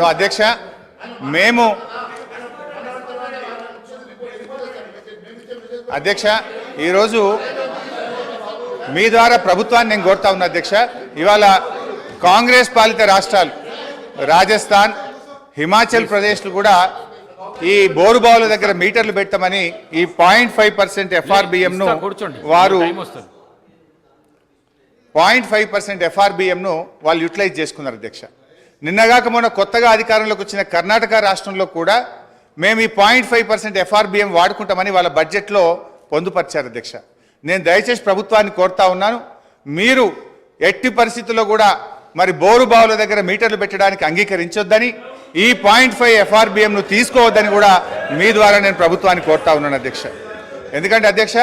So అధ్యక్ష మేము అధ్యక్ష ఈరోజు మీ ద్వారా ప్రభుత్వాన్ని నేను కోరుతా ఉన్నా అధ్యక్ష. ఇవాళ కాంగ్రెస్ పాలిత రాష్ట్రాలు రాజస్థాన్ హిమాచల్ ప్రదేశ్లు కూడా ఈ బోరుబావుల దగ్గర మీటర్లు పెట్టమని ఈ పాయింట్ ఫైవ్ పర్సెంట్ ఎఫ్ఆర్బిఎంను వారు పాయింట్ ఫైవ్ పర్సెంట్ ఎఫ్ఆర్బిఎంను వాళ్ళు యూటిలైజ్ చేసుకున్నారు అధ్యక్ష. నిన్నగాక మొన్న కొత్తగా అధికారంలోకి వచ్చిన కర్ణాటక రాష్ట్రంలో కూడా మేము ఈ పాయింట్ ఫైవ్ పర్సెంట్ ఎఫ్ఆర్బిఎం వాడుకుంటామని వాళ్ళ బడ్జెట్లో పొందుపరిచారు అధ్యక్ష. నేను దయచేసి ప్రభుత్వాన్ని కోరుతా ఉన్నాను. మీరు ఎట్టి పరిస్థితుల్లో కూడా మరి బోరు బావుల దగ్గర మీటర్లు పెట్టడానికి అంగీకరించొద్దని ఈ పాయింట్ ఫైవ్ ఎఫ్ఆర్బిఎంను తీసుకోవద్దని కూడా మీ ద్వారా నేను ప్రభుత్వాన్ని కోరుతా ఉన్నాను అధ్యక్ష. ఎందుకంటే అధ్యక్ష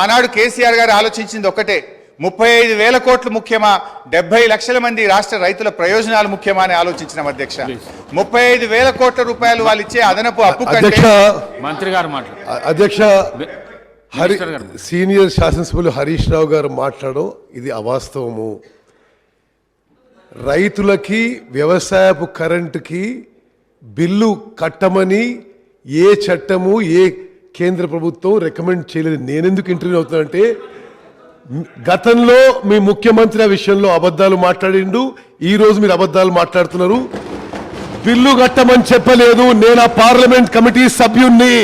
ఆనాడు కేసీఆర్ గారు ఆలోచించింది ఒక్కటే ముప్పై ఐదు వేల కోట్లు ముఖ్యమా? డెబ్బై లక్షల మంది రాష్ట్ర రైతుల ప్రయోజనాలు ముఖ్యమా అని ఆలోచించినాం అధ్యక్ష. ముప్పై ఐదు వేల కోట్ల రూపాయలు వాళ్ళు ఇచ్చే అదనపు అప్పు కంటే అధ్యక్ష. మంత్రి గారు అధ్యక్ష హరి. సీనియర్ శాసనసభ్యులు హరీష్ రావు గారు మాట్లాడడం ఇది అవాస్తవము. రైతులకి వ్యవసాయపు కరెంటుకి బిల్లు కట్టమని ఏ చట్టము ఏ కేంద్ర ప్రభుత్వం రికమెండ్ చేయలేదు. నేనెందుకు ఇంటర్వ్యూ అవుతానంటే గతంలో మీ ముఖ్యమంత్రి ఆ విషయంలో అబద్ధాలు మాట్లాడిండు ఈ రోజు మీరు అబద్ధాలు మాట్లాడుతున్నారు. బిల్లు కట్టమని చెప్పలేదు నేను ఆ పార్లమెంట్ కమిటీ సభ్యుణ్ణి.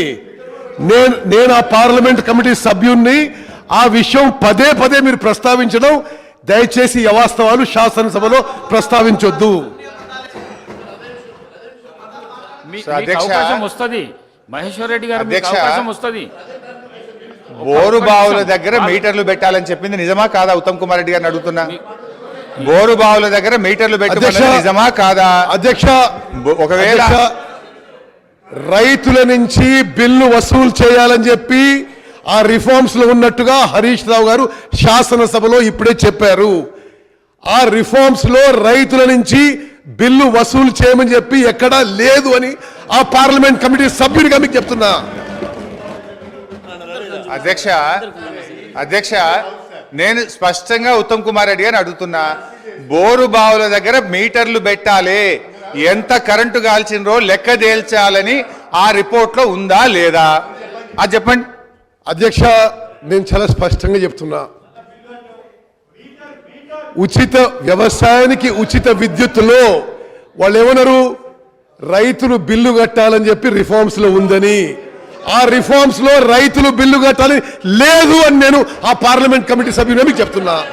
నేను నేను ఆ పార్లమెంట్ కమిటీ సభ్యుణ్ణి. ఆ విషయం పదే పదే మీరు ప్రస్తావించడం దయచేసి అవాస్తవాలు శాసనసభలో ప్రస్తావించొద్దు. వస్తుంది. మహేశ్వర్ రెడ్డి గారు అవకాశం వస్తుంది. బోరు బావుల దగ్గర మీటర్లు పెట్టాలని చెప్పింది నిజమా కాదా? ఉత్తమ్ కుమార్ రెడ్డి గారిని అడుగుతున్నా. బోరు బావుల దగ్గర మీటర్లు అధ్యక్ష- నిజమా కాదా? అధ్యక్ష ఒకవేళ రైతుల నుంచి బిల్లు వసూలు చేయాలని చెప్పి ఆ రిఫార్మ్స్లో ఉన్నట్టుగా హరీష్ రావు గారు శాసనసభలో ఇప్పుడే చెప్పారు. ఆ రిఫార్మ్స్లో రైతుల నుంచి బిల్లు వసూలు చేయమని చెప్పి ఎక్కడా లేదు అని ఆ పార్లమెంట్ కమిటీ సభ్యుడిగా మీకు చెప్తున్నా. అధ్యక్ష అధ్యక్ష నేను స్పష్టంగా ఉత్తమ్ కుమార్ రెడ్డి గారిని అడుగుతున్నా బోరు బావుల దగ్గర మీటర్లు పెట్టాలి. ఎంత కరెంటు కాల్చినరో లెక్క తేల్చాలని ఆ రిపోర్ట్లో ఉందా లేదా? అది చెప్పండి. అధ్యక్ష నేను చాలా స్పష్టంగా చెప్తున్నా. ఉచిత వ్యవసాయానికి ఉచిత విద్యుత్తులో వాళ్ళు ఏమన్నారు రైతులు బిల్లు కట్టాలని చెప్పి రిఫార్మ్స్లో ఉందని. ఆ రిఫార్మ్స్లో రైతులు బిల్లు కట్టాలి. లేదు అని నేను ఆ పార్లమెంట్ కమిటీ సభ్యుని మీకు చెప్తున్నా.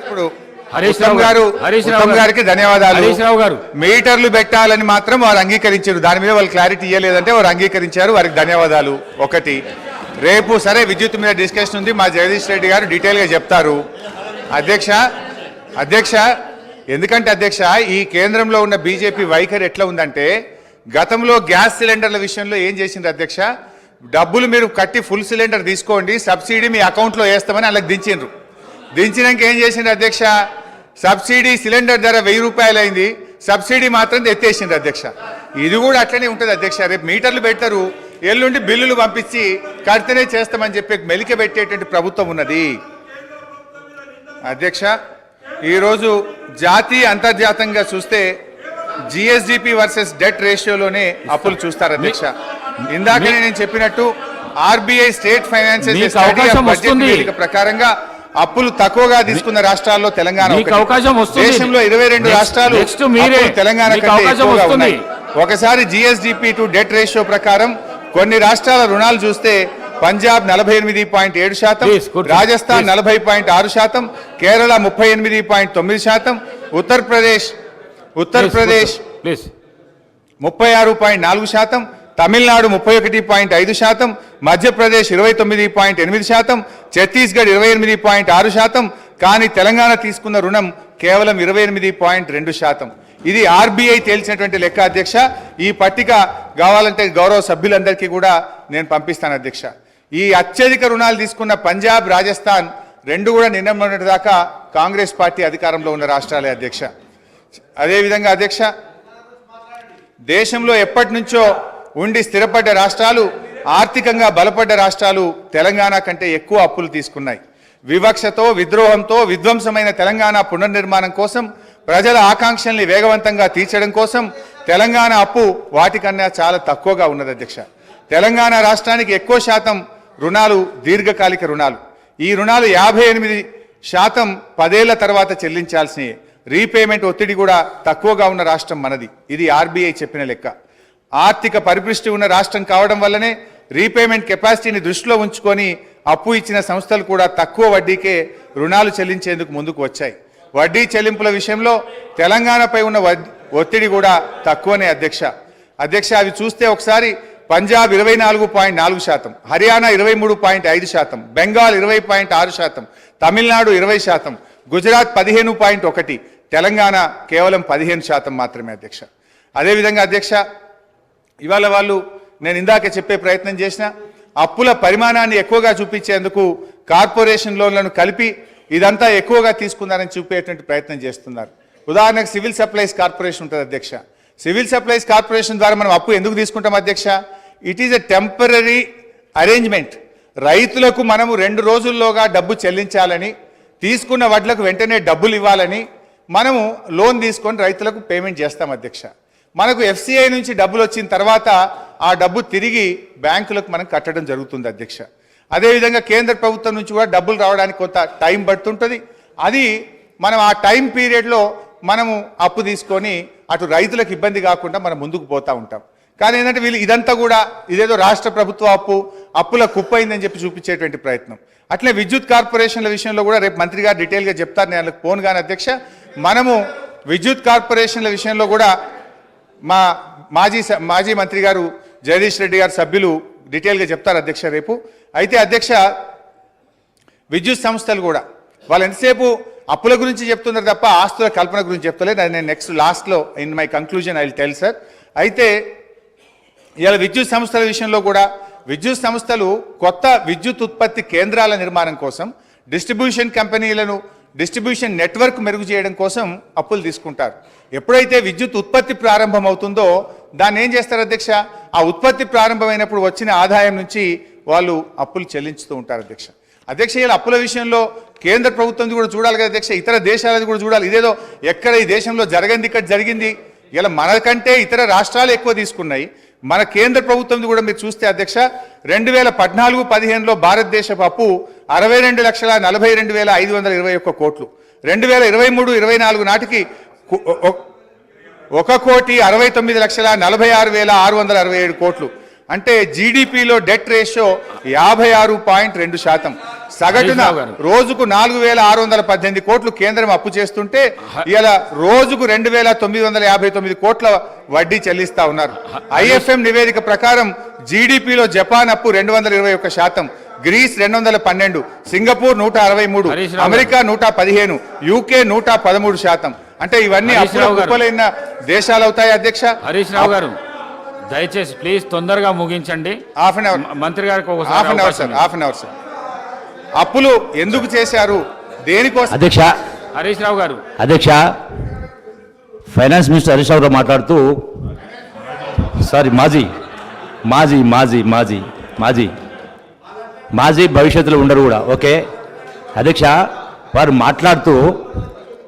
ఇప్పుడు హరీష్ రావు గారు హరీష్ రావు గారికి ధన్యవాదాలు. హరీష్ రావు గారు. మీటర్లు పెట్టాలని మాత్రం వారు అంగీకరించారు. దాని మీద వాళ్ళు క్లారిటీ ఇవ్వలేదంటే వారు అంగీకరించారు. వారికి ధన్యవాదాలు. ఒకటి. రేపు సరే విద్యుత్ మీద డిస్కషన్ ఉంది. మా జగదీష్ రెడ్డి గారు డీటెయిల్గా చెప్తారు. అధ్యక్ష అధ్యక్ష ఎందుకంటే అధ్యక్ష ఈ కేంద్రంలో ఉన్న బీజేపీ వైఖరి ఎట్లా ఉందంటే గతంలో గ్యాస్ సిలిండర్ల విషయంలో ఏం చేసింది అధ్యక్ష? డబ్బులు మీరు కట్టి ఫుల్ సిలిండర్ తీసుకోండి సబ్సిడీ మీ అకౌంట్లో వేస్తామని వాళ్ళకి దించిండ్రు. దించినాక ఏం చేసిండ్రు అధ్యక్ష? సబ్సిడీ సిలిండర్ ధర వెయ్యి రూపాయలు అయింది సబ్సిడీ మాత్రం ఎత్తేసిండ్రు అధ్యక్ష. ఇది కూడా అట్లనే ఉంటుంది అధ్యక్ష రేపు మీటర్లు పెడతారు ఎల్లుండి బిల్లులు పంపించి కడితేనే చేస్తామని చెప్పి మెలిక పెట్టేటువంటి ప్రభుత్వం ఉన్నది. అధ్యక్ష ఈరోజు జాతీయ అంతర్జాతంగా చూస్తే జిఎస్డిపి వర్సెస్ డెట్ రేషియోలోనే అప్పులు చూస్తారు అధ్యక్ష ఇందాకనే నేను చెప్పినట్టు ఆర్బీఐ స్టేట్ ఫైనాన్షియల్. నివేదిక ప్రకారంగా అప్పులు తక్కువగా తీసుకున్న రాష్ట్రాల్లో తెలంగాణ. అవకాశం వస్తుంది. దేశంలో ఇరవై రెండు రాష్ట్రాలు తెలంగాణ కంటే ఒకసారి జిఎస్డిపి టు డెట్ రేషియో ప్రకారం కొన్ని రాష్ట్రాల రుణాలు చూస్తే పంజాబ్ నలభై ఎనిమిది పాయింట్ ఏడు శాతం. రాజస్థాన్. నలభై పాయింట్ ఆరు శాతం కేరళ ముప్పై ఎనిమిది పాయింట్ తొమ్మిది శాతం ఉత్తరప్రదేశ్ ఉత్తరప్రదేశ్ ప్లీజ్ ముప్పై ఆరు పాయింట్ నాలుగు శాతం తమిళనాడు ముప్పై ఒకటి పాయింట్ ఐదు శాతం మధ్యప్రదేశ్ ఇరవై తొమ్మిది పాయింట్ ఎనిమిది శాతం ఛత్తీస్గఢ్ ఇరవై ఎనిమిది పాయింట్ ఆరు శాతం కానీ తెలంగాణ తీసుకున్న రుణం కేవలం ఇరవై ఎనిమిది పాయింట్ రెండు శాతం. ఇది ఆర్బీఐ తేల్చినటువంటి లెక్క అధ్యక్ష. ఈ పట్టిక కావాలంటే గౌరవ సభ్యులందరికీ కూడా నేను పంపిస్తాను అధ్యక్ష. ఈ అత్యధిక రుణాలు తీసుకున్న పంజాబ్ రాజస్థాన్ రెండు కూడా నిన్న దాకా కాంగ్రెస్ పార్టీ అధికారంలో ఉన్న రాష్ట్రాలే అధ్యక్ష. అదేవిధంగా అధ్యక్ష దేశంలో ఎప్పటి నుంచో ఉండి స్థిరపడ్డ రాష్ట్రాలు ఆర్థికంగా బలపడ్డ రాష్ట్రాలు తెలంగాణ కంటే ఎక్కువ అప్పులు తీసుకున్నాయి. వివక్షతో విద్రోహంతో విధ్వంసమైన తెలంగాణ పునర్నిర్మాణం కోసం ప్రజల ఆకాంక్షల్ని వేగవంతంగా తీర్చడం కోసం తెలంగాణ అప్పు వాటికన్నా చాలా తక్కువగా ఉన్నది అధ్యక్ష. తెలంగాణ రాష్ట్రానికి ఎక్కువ శాతం రుణాలు దీర్ఘకాలిక రుణాలు. ఈ రుణాలు యాభై ఎనిమిది శాతం పదేళ్ళ తర్వాత చెల్లించాల్సినవి రీపేమెంట్ ఒత్తిడి కూడా తక్కువగా ఉన్న రాష్ట్రం మనది. ఇది ఆర్బీఐ చెప్పిన లెక్క. ఆర్థిక పరిపుష్టి ఉన్న రాష్ట్రం కావడం వల్లనే రీపేమెంట్ కెపాసిటీని దృష్టిలో ఉంచుకొని అప్పు ఇచ్చిన సంస్థలు కూడా తక్కువ వడ్డీకే రుణాలు చెల్లించేందుకు ముందుకు వచ్చాయి. వడ్డీ చెల్లింపుల విషయంలో తెలంగాణపై ఉన్న వడ్- ఒత్తిడి కూడా తక్కువనే అధ్యక్ష. అధ్యక్ష అవి చూస్తే ఒకసారి పంజాబ్ ఇరవై నాలుగు పాయింట్ నాలుగు శాతం హర్యానా ఇరవై మూడు పాయింట్ ఐదు శాతం బెంగాల్ ఇరవై పాయింట్ ఆరు శాతం తమిళనాడు ఇరవై శాతం గుజరాత్ పదిహేను పాయింట్ ఒకటి తెలంగాణ కేవలం పదిహేను శాతం మాత్రమే అధ్యక్ష. అదేవిధంగా అధ్యక్ష ఇవాళ వాళ్ళు నేను ఇందాక చెప్పే ప్రయత్నం చేసిన అప్పుల పరిమాణాన్ని ఎక్కువగా చూపించేందుకు కార్పొరేషన్ లోన్లను కలిపి ఇదంతా ఎక్కువగా తీసుకున్నారని చూపేటువంటి ప్రయత్నం చేస్తున్నారు. ఉదాహరణకు సివిల్ సప్లైస్ కార్పొరేషన్ ఉంటుంది అధ్యక్ష. సివిల్ సప్లైస్ కార్పొరేషన్ ద్వారా మనం అప్పు ఎందుకు తీసుకుంటాం అధ్యక్ష? It is a temporary arrangement రైతులకు మనము రెండు రోజుల్లోగా డబ్బు చెల్లించాలని తీసుకున్న వడ్లకు వెంటనే డబ్బులు ఇవ్వాలని మనము లోన్ తీసుకొని రైతులకు పేమెంట్ చేస్తాం అధ్యక్ష. మనకు ఎఫ్సిఐ నుంచి డబ్బులు వచ్చిన తర్వాత ఆ డబ్బు తిరిగి బ్యాంకులకు మనం కట్టడం జరుగుతుంది అధ్యక్ష. అదేవిధంగా కేంద్ర ప్రభుత్వం నుంచి కూడా డబ్బులు రావడానికి కొంత టైం పడుతుంటుంది. అది మనం ఆ టైం పీరియడ్లో మనము అప్పు తీసుకొని అటు రైతులకు ఇబ్బంది కాకుండా మనం ముందుకు పోతా ఉంటాం. కానీ ఏంటంటే వీళ్ళు ఇదంతా కూడా ఇదేదో రాష్ట్ర ప్రభుత్వ అప్పు అప్పుల కుప్పైందని చెప్పి చూపించేటువంటి ప్రయత్నం. అట్లే విద్యుత్ కార్పొరేషన్ల విషయంలో కూడా రేపు మంత్రి గారు డీటెయిల్గా చెప్తారు. నేను ఫోన్ కానీ అధ్యక్ష మనము విద్యుత్ కార్పొరేషన్ల విషయంలో కూడా మా మాజీ మాజీ మంత్రి గారు జగదీష్ రెడ్డి గారు సభ్యులు డీటెయిల్గా చెప్తారు అధ్యక్ష రేపు. అయితే అధ్యక్ష విద్యుత్ సంస్థలు కూడా వాళ్ళు ఎంతసేపు అప్పుల గురించి చెప్తున్నారు తప్ప ఆస్తుల కల్పన గురించి చెప్తలేదు. అది నేను నెక్స్ట్ లాస్ట్లో in my conclusion I tell sir. అయితే ఇవాళ విద్యుత్ సంస్థల విషయంలో కూడా విద్యుత్ సంస్థలు కొత్త విద్యుత్ ఉత్పత్తి కేంద్రాల నిర్మాణం కోసం డిస్ట్రిబ్యూషన్ కంపెనీలను డిస్ట్రిబ్యూషన్ నెట్వర్క్ మెరుగు చేయడం కోసం అప్పులు తీసుకుంటారు. ఎప్పుడైతే విద్యుత్ ఉత్పత్తి ప్రారంభం అవుతుందో దాన్ని ఏం చేస్తారు అధ్యక్ష? ఆ ఉత్పత్తి ప్రారంభమైనప్పుడు వచ్చిన ఆదాయం నుంచి వాళ్ళు అప్పులు చెల్లించుతూ ఉంటారు అధ్యక్ష. అధ్యక్ష ఇలా అప్పుల విషయంలో కేంద్ర ప్రభుత్వం కూడా చూడాలి కదా అధ్యక్ష ఇతర దేశాలది కూడా చూడాలి. ఇదేదో ఎక్కడ ఈ దేశంలో జరగంది ఇక్కడ జరిగింది. ఇలా మనకంటే ఇతర రాష్ట్రాలు ఎక్కువ తీసుకున్నాయి. మన కేంద్ర ప్రభుత్వం కూడా మీరు చూస్తే అధ్యక్ష రెండు వేల పద్నాలుగు పదిహేనులో భారతదేశపు అప్పు అరవై రెండు లక్షల నలభై రెండు వేల ఐదు వందల ఇరవై ఒక్క కోట్లు. రెండు వేల ఇరవై మూడు ఇరవై నాలుగు నాటికి ఒక కోటి అరవై తొమ్మిది లక్షల నలభై ఆరు వేల ఆరు వందల అరవై ఏడు కోట్లు. అంటే జీడిపిలో డెట్ రేషియో యాభై ఆరు పాయింట్ రెండు శాతం. సగటున. రోజుకు నాలుగు వేల ఆరు వందల పద్దెనిమిది కోట్లు కేంద్రం అప్పు చేస్తుంటే ఇలా రోజుకు రెండు వేల తొమ్మిది వందల యాభై తొమ్మిది కోట్ల వడ్డీ చెల్లిస్తా ఉన్నారు. ఐఎఫ్ఎం నివేదిక ప్రకారం జీడిపిలో జపాన్ అప్పు రెండు వందల ఇరవై ఒక్క శాతం గ్రీస్ రెండు వందల పన్నెండు సింగపూర్ నూట అరవై మూడు. అమెరికా నూట పదిహేను యూకే నూట పదమూడు శాతం. అంటే ఇవన్నీ హరీష్ అప్పుల రావు గారు. కుప్పలైన దేశాలు అవుతాయి అధ్యక్ష? హరీష్ రావు గారు దయచేసి ప్లీజ్ తొందరగా ముగించండి. హాఫ్ అన్ అవర్ మంత్రి గారికి half an hour sir. Half an hour sir అప్పులు ఎందుకు చేశారు? దేనికోసం? అధ్యక్ష. హరీష్ రావు గారు. అధ్యక్ష ఫైనాన్స్ మినిస్టర్ హరీష్ రావు గారు మాట్లాడుతూ సారీ మాజీ మాజీ మాజీ మాజీ మాజీ మాజీ భవిష్యత్తులో ఉండరు కూడా ఓకే? అధ్యక్ష వారు మాట్లాడుతూ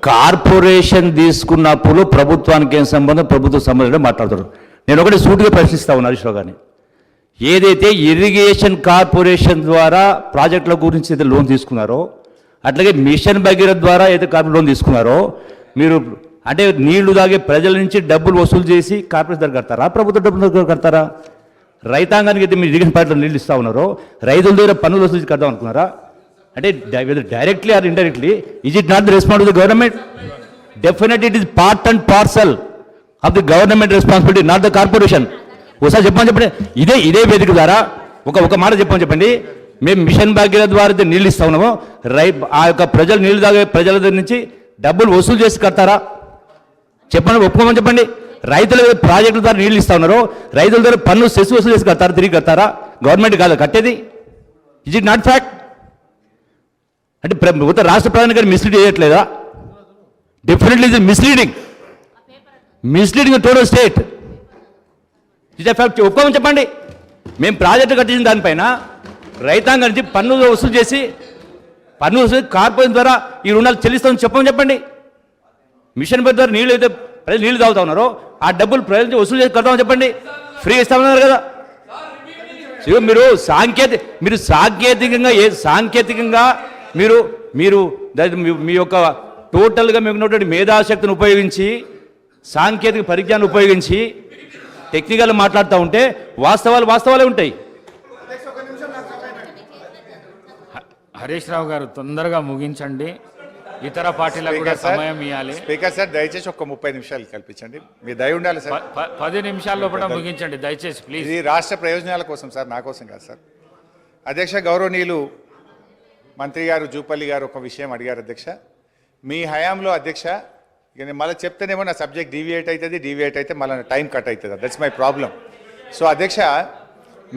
కార్పొరేషన్ తీసుకున్నప్పుడు ప్రభుత్వానికి ఏం సంబంధం? ప్రభుత్వ సంబంధం మాట్లాడుతారు నేను ఒకటి సూటిగా ప్రశ్నిస్తా ఉన్నాను హరీష్ రావు గారిని. ఏదైతే ఇరిగేషన్ కార్పొరేషన్ ద్వారా ప్రాజెక్టుల గురించి అయితే లోన్ తీసుకున్నారో అట్లాగే మిషన్ భగీరథ ద్వారా అయితే కార్పొరేట్ లోన్ తీసుకున్నారో మీరు అంటే నీళ్ళు తాగే ప్రజల నుంచి డబ్బులు వసూలు చేసి కార్పొరేషన్ దగ్గర కడతారా? ప్రభుత్వ డబ్బుల దగ్గర కడతారా? రైతాంగానికి అయితే మీరు ఇరిగేషన్ పార్టీలో నీళ్ళు ఇస్తా ఉన్నారో రైతుల దగ్గర పనులు వసూలు చేసి కడదాం అనుకున్నారా? అంటే directly or indirectly is it not the response government definite it is part and parcel of the government responsibility not the corporation ఒకసారి చెప్పమని చెప్పండి. ఇదే ఇదే వేదిక ద్వారా ఒక ఒక మాట చెప్పమని చెప్పండి. మేము మిషన్ భాగ్యుల ద్వారా నీళ్ళు ఇస్తా ఉన్నాము. రై ఆ యొక్క ప్రజలు నీళ్ళు తాగే ప్రజల దగ్గర నుంచి డబ్బులు వసూలు చేసి కడతారా? చెప్పండి ఒప్పుకోమని చెప్పండి. రైతుల ప్రాజెక్టుల ద్వారా నీళ్ళు ఇస్తా ఉన్నారు. రైతుల ద్వారా పన్ను సెస్ వసూలు చేసి కడతారా? తిరిగి కడతారా? గవర్నమెంట్ కాదు కట్టేది. ఇజ్ ఇట్ నాట్ ఫ్యాక్ట్ అంటే ఉత్తర రాష్ట్ర ప్రధాని గారు మిస్లీడ్ చేయట్లేదా? Definitely is misleading misleading total state fact ఒప్పుకోమని చెప్పండి. మేము ప్రాజెక్టు కట్టించిన దానిపైన రైతాంగం నుంచి పన్నులు వసూలు చేసి పన్ను వసూలు కార్పొరేషన్ ద్వారా ఈ రుణాలు చెల్లిస్తామని చెప్పమని చెప్పండి. మిషన్ పెడతారు నీళ్ళు అయితే ప్రజలు నీళ్ళు తాగుతా ఉన్నారో ఆ డబ్బులు ప్రజల నుంచి వసూలు చేసి కడతామని చెప్పండి. ఫ్రీ ఇస్తామన్నారు కదా. మీరు సాంకేతిక మీరు సాంకేతికంగా ఏ సాంకేతికంగా మీరు మీరు మీ- మీ యొక్క టోటల్గా మీకు ఉన్నటువంటి మేధాశక్తిని ఉపయోగించి సాంకేతిక పరిజ్ఞానం ఉపయోగించి టెక్నికల్ మాట్లాడుతూ ఉంటే వాస్తవాలు వాస్తవాలే ఉంటాయి. హరీష్ రావు గారు తొందరగా ముగించండి. ఇతర పార్టీలకు కూడా సమయం ఇవ్వాలి స్పీకర్ సార్ దయచేసి ఒక ముప్పై నిమిషాలు కల్పించండి. మీ దయ ఉండాలి సార్. పది నిమిషాల లోపల ముగించండి దయచేసి ప్లీజ్. ఇది రాష్ట్ర ప్రయోజనాల కోసం సార్ నా కోసం కాదు సార్. అధ్యక్ష గౌరవనీయులు మంత్రి గారు జూపల్లి గారు ఒక విషయం అడిగారు అధ్యక్ష. మీ హయాంలో అధ్యక్ష ఇక నేను మళ్ళీ చెప్తేనేమో నా సబ్జెక్ట్ డీవియేట్ అవుతుంది డీవియేట్ అయితే మళ్ళీ టైం కట్ అవుతుంది దట్స్ మై ప్రాబ్లం సో అధ్యక్ష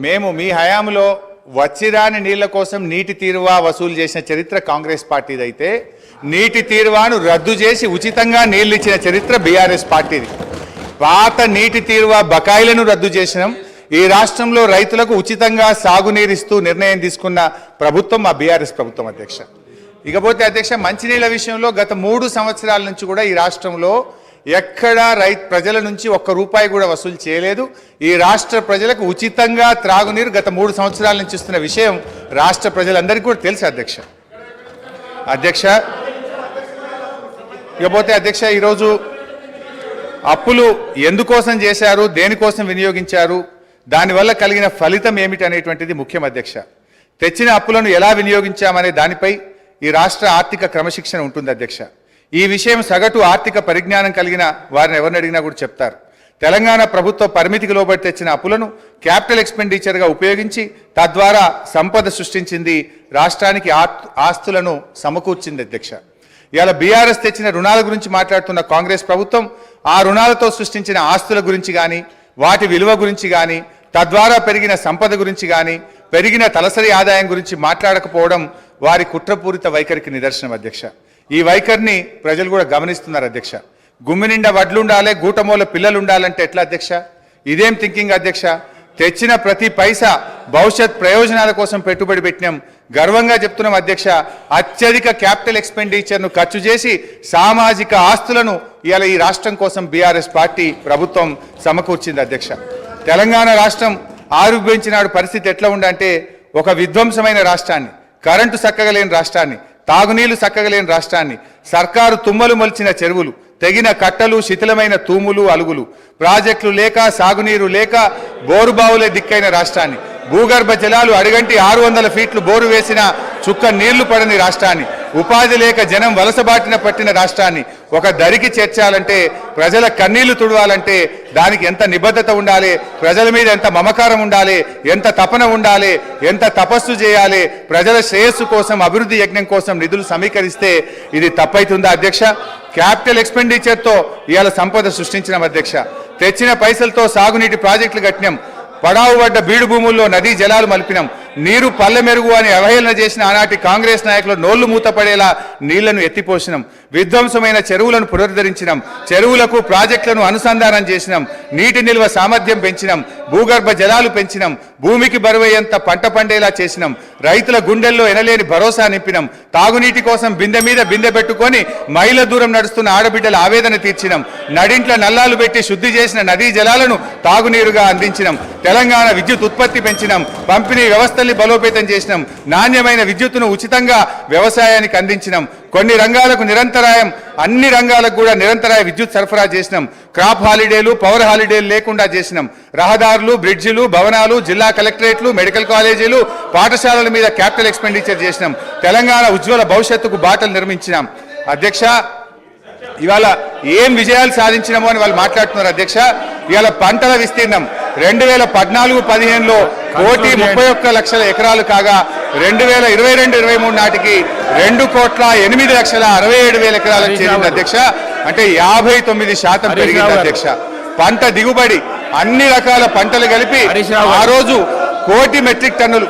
మేము మీ హయాంలో వచ్చిరాని నీళ్ళ కోసం నీటి తీరువా వసూలు చేసిన చరిత్ర కాంగ్రెస్ పార్టీది అయితే నీటి తీరువాను రద్దు చేసి ఉచితంగా నీళ్ళు ఇచ్చిన చరిత్ర బీఆర్ఎస్ పార్టీది. పాత నీటి తీరువా బకాయిలను రద్దు చేసినాం. ఈ రాష్ట్రంలో రైతులకు ఉచితంగా సాగునీరిస్తూ నిర్ణయం తీసుకున్న ప్రభుత్వం మా బీఆర్ఎస్ ప్రభుత్వం అధ్యక్ష. ఇకపోతే అధ్యక్ష మంచినీళ్ళ విషయంలో గత మూడు సంవత్సరాల నుంచి కూడా ఈ రాష్ట్రంలో ఎక్కడా రైతు ప్రజల నుంచి ఒక్క రూపాయి కూడా వసూలు చేయలేదు. ఈ రాష్ట్ర ప్రజలకు ఉచితంగా త్రాగునీరు గత మూడు సంవత్సరాల నుంచి ఇస్తున్న విషయం రాష్ట్ర ప్రజలందరికీ కూడా తెలుసు అధ్యక్ష. అధ్యక్ష ఇకపోతే అధ్యక్ష ఈరోజు అప్పులు ఎందుకోసం చేశారు దేనికోసం వినియోగించారు దానివల్ల కలిగిన ఫలితం ఏమిటి అనేటువంటిది ముఖ్యం అధ్యక్ష. తెచ్చిన అప్పులను ఎలా వినియోగించామనే దానిపై ఈ రాష్ట్ర ఆర్థిక క్రమశిక్షణ ఉంటుంది అధ్యక్ష. ఈ విషయం సగటు ఆర్థిక పరిజ్ఞానం కలిగిన వారిని ఎవరిని అడిగినా కూడా చెప్తారు. తెలంగాణ ప్రభుత్వ పరిమితికి లోబడి తెచ్చిన అప్పులను క్యాపిటల్ ఎక్స్పెండిచర్గా ఉపయోగించి తద్వారా సంపద సృష్టించింది రాష్ట్రానికి ఆస్తులను సమకూర్చింది అధ్యక్ష. ఇవాళ బీఆర్ఎస్ తెచ్చిన రుణాల గురించి మాట్లాడుతున్న కాంగ్రెస్ ప్రభుత్వం ఆ రుణాలతో సృష్టించిన ఆస్తుల గురించి కానీ వాటి విలువ గురించి కానీ తద్వారా పెరిగిన సంపద గురించి కానీ పెరిగిన తలసరి ఆదాయం గురించి మాట్లాడకపోవడం వారి కుట్రపూరిత వైఖరికి నిదర్శనం అధ్యక్ష. ఈ వైఖరిని ప్రజలు కూడా గమనిస్తున్నారు అధ్యక్ష. గుమ్మి నిండా వడ్లు ఉండాలి గూటమూల పిల్లలు ఉండాలంటే ఎట్లా అధ్యక్ష? ఇదేం థింకింగ్ అధ్యక్ష? తెచ్చిన ప్రతి పైసా భవిష్యత్ ప్రయోజనాల కోసం పెట్టుబడి పెట్టినాం. గర్వంగా చెప్తున్నాం అధ్యక్ష. అత్యధిక క్యాపిటల్ ఎక్స్పెండిచర్ను ఖర్చు చేసి సామాజిక ఆస్తులను ఇవాళ ఈ రాష్ట్రం కోసం బీఆర్ఎస్ పార్టీ ప్రభుత్వం సమకూర్చింది అధ్యక్ష. తెలంగాణ రాష్ట్రం ఆరోగ్యించినాడు పరిస్థితి ఎట్లా ఉండంటే ఒక విధ్వంసమైన రాష్ట్రాన్ని కరెంటు చక్కగలేని రాష్ట్రాన్ని తాగునీళ్ళు చక్కగలేని రాష్ట్రాన్ని సర్కారు తుమ్మలు మొలిచిన చెరువులు తెగిన కట్టలు శిథిలమైన తూములు అలుగులు ప్రాజెక్టులు లేక సాగునీరు లేక బోరుబావులే దిక్కైన రాష్ట్రాన్ని భూగర్భ జలాలు అడుగంటి ఆరు వందల ఫీట్లు బోరు వేసిన చుక్క నీళ్ళు పడని రాష్ట్రాన్ని ఉపాధి లేక జనం వలసబాటిన పట్టిన రాష్ట్రాన్ని ఒక దరికి చేర్చాలంటే ప్రజల కన్నీళ్ళు తుడవాలంటే దానికి ఎంత నిబద్ధత ఉండాలి ప్రజల మీద ఎంత మమకారం ఉండాలి ఎంత తపన ఉండాలి ఎంత తపస్సు చేయాలి ప్రజల శ్రేయస్సు కోసం అభివృద్ధి యజ్ఞం కోసం నిధులు సమీకరిస్తే ఇది తప్పైతుందా అధ్యక్ష? క్యాపిటల్ ఎక్స్పెండిచర్తో ఇవాళ సంపద సృష్టించిన అధ్యక్ష. తెచ్చిన పైసలతో సాగునీటి ప్రాజెక్టులు కట్టినాం. పడావు పడ్డ బీడు భూముల్లో నదీ జలాలు మలిపినాం. నీరు పల్లె మెరుగు అని అవహేళన చేసిన ఆనాటి కాంగ్రెస్ నాయకులు నోళ్ళు మూతపడేలా నీళ్ళను ఎత్తిపోసినాం. విధ్వంసమైన చెరువులను పునరుద్ధరించినాం. చెరువులకు ప్రాజెక్టులను అనుసంధానం చేసినాం. నీటి నిల్వ సామర్థ్యం పెంచినాం. భూగర్భ జలాలు పెంచినాం. భూమికి బరువయ్యేంత పంట పండేలా చేసినాం. రైతుల గుండెల్లో ఎనలేని భరోసా నింపినాం. తాగునీటి కోసం బిందె మీద బిందె పెట్టుకొని మైళ్ళ దూరం నడుస్తున్న ఆడబిడ్డల ఆవేదన తీర్చినాం. నడింట్ల నల్లాలు పెట్టి శుద్ధి చేసిన నదీ జలాలను తాగునీరుగా అందించినాం. తెలంగాణ విద్యుత్ ఉత్పత్తి పెంచినాం. పంపిణీ వ్యవస్థ వ్యవస్థల్ని బలోపేతం చేసినాం. నాణ్యమైన విద్యుత్తును ఉచితంగా వ్యవసాయానికి అందించినాం. కొన్ని రంగాలకు నిరంతరాయం అన్ని రంగాలకు కూడా నిరంతరాయ విద్యుత్ సరఫరా చేసినాం. క్రాప్ హాలిడేలు పవర్ హాలిడేలు లేకుండా చేసినాం. రహదారులు బ్రిడ్జిలు భవనాలు జిల్లా కలెక్టరేట్లు మెడికల్ కాలేజీలు పాఠశాలల మీద క్యాపిటల్ ఎక్స్పెండిచర్ చేసినాం. తెలంగాణ ఉజ్వల భవిష్యత్తుకు బాటలు నిర్మించినాం. అధ్యక్ష ఇవాళ ఏం విజయాలు సాధించినామో అని వాళ్ళు మాట్లాడుతున్నారు అధ్యక్ష. ఇవాళ పంటల విస్తీర్ణం. రెండు వేల పద్నాలుగు పదిహేనులో కోటి ముప్పై ఒక్క లక్షల ఎకరాలు కాగా రెండు వేల ఇరవై రెండు ఇరవై మూడు నాటికి రెండు కోట్ల ఎనిమిది లక్షల అరవై ఏడు వేల ఎకరాలకు చేరింది అధ్యక్ష అంటే యాభై తొమ్మిది శాతం పెరిగింది. అధ్యక్ష పంట దిగుబడి అన్ని రకాల పంటలు కలిపి. ఆ రోజు కోటి మెట్రిక్ టన్నులు